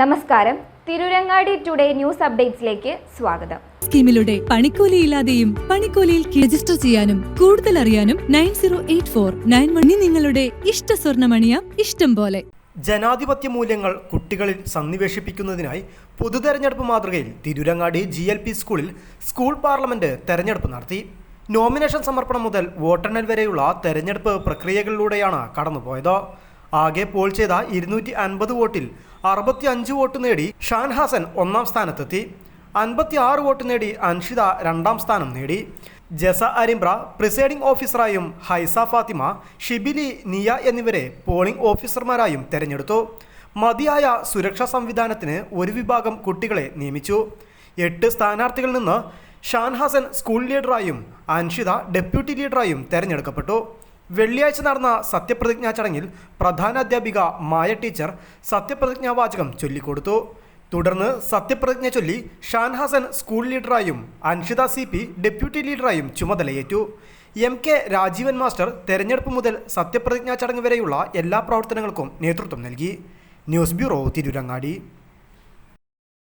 നമസ്കാരം. Tirurangadi today news അപ്ഡേറ്റ്സിലേക്ക് സ്വാഗതം. സ്കീമിലൂടെ പണിക്കൂലിയില്ലാതെയും പണിക്കൂലിയിൽ രജിസ്റ്റർ ചെയ്യാനും കൂടുതൽ അറിയാനും nine zero eight four nine one നിങ്ങളുടെ ഇഷ്ട സ്വർണമണിയ ഇഷ്ടം പോലെ. ജനാധിപത്യ മൂല്യങ്ങൾ കുട്ടികളിൽ സന്നിവേശിപ്പിക്കുന്നതിനായി പൊതുതെരഞ്ഞെടുപ്പ് മാതൃകയിൽ തിരുരങ്ങാടി ജി എൽ പി സ്കൂളിൽ സ്കൂൾ പാർലമെന്റ് തെരഞ്ഞെടുപ്പ് നടത്തി. നോമിനേഷൻ സമർപ്പണം മുതൽ വോട്ടെണ്ണൽ വരെയുള്ള തെരഞ്ഞെടുപ്പ് പ്രക്രിയകളിലൂടെയാണ് കടന്നുപോയത്. ആകെ പോൾ ചെയ്ത ഇരുന്നൂറ്റി അൻപത് വോട്ടിൽ അറുപത്തി അഞ്ച് വോട്ട് നേടി ഷാൻ ഹാസൻ ഒന്നാം സ്ഥാനത്തെത്തി. അൻപത്തി ആറ് വോട്ട് നേടി അൻഷിത രണ്ടാം സ്ഥാനം നേടി. ജസ അരിമ്പ്ര പ്രിസൈഡിംഗ് ഓഫീസറായും ഹൈസ ഫാത്തിമ ഷിബിലി നിയ എന്നിവരെ പോളിംഗ് ഓഫീസർമാരായും തെരഞ്ഞെടുത്തു. മതിയായ സുരക്ഷാ സംവിധാനത്തിന് ഒരു വിഭാഗം കുട്ടികളെ നിയമിച്ചു. എട്ട് സ്ഥാനാർത്ഥികളിൽ നിന്ന് ഷാൻ ഹസൻ സ്കൂൾ ലീഡറായും അൻഷിത ഡെപ്യൂട്ടി ലീഡറായും തെരഞ്ഞെടുക്കപ്പെട്ടു. വെള്ളിയാഴ്ച നടന്ന സത്യപ്രതിജ്ഞാ ചടങ്ങിൽ പ്രധാന അധ്യാപിക മായ ടീച്ചർ സത്യപ്രതിജ്ഞാ വാചകം ചൊല്ലിക്കൊടുത്തു. തുടർന്ന് സത്യപ്രതിജ്ഞ ചൊല്ലി ഷാൻ ഹസൻ സ്കൂൾ ലീഡറായും അൻഷിത സി പി ഡെപ്യൂട്ടി ലീഡറായും ചുമതലയേറ്റു. എം കെ രാജീവൻ മാസ്റ്റർ തെരഞ്ഞെടുപ്പ് മുതൽ സത്യപ്രതിജ്ഞാ ചടങ്ങ് വരെയുള്ള എല്ലാ പ്രവർത്തനങ്ങൾക്കും നേതൃത്വം നൽകി. News bureau Tirurangadi.